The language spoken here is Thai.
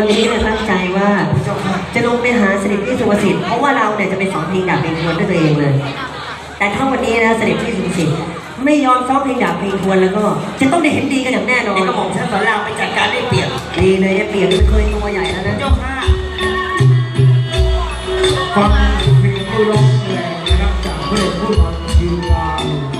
วันนี้เนี่ยตั้งใจว่าจะลงไปหาเสด็จพี่สุภสิทธิ์เพราะว่าเราเนี่ยจะไปสอนเพลงดาบเพลงทวนด้วยตัวเองเลย แต่ถ้าวันนี้นะเสด็จพี่สุภสิทธิ์ไม่ยอมซ้อมเพลงดาบเพลงทวนแล้วก็ จะต้องได้เห็นดีกันอย่างแน่นอนนกระหม่อมฉันสอนราไปจัดการได้เปรียบดีเลยเด้เปลี่ยนมัเคยตัวใหญ่แล้วนะเจ้าค่ะฟังเพลงผู้ร้องเพลงนะครับจากเพื่อนผู้ร้องยืนวา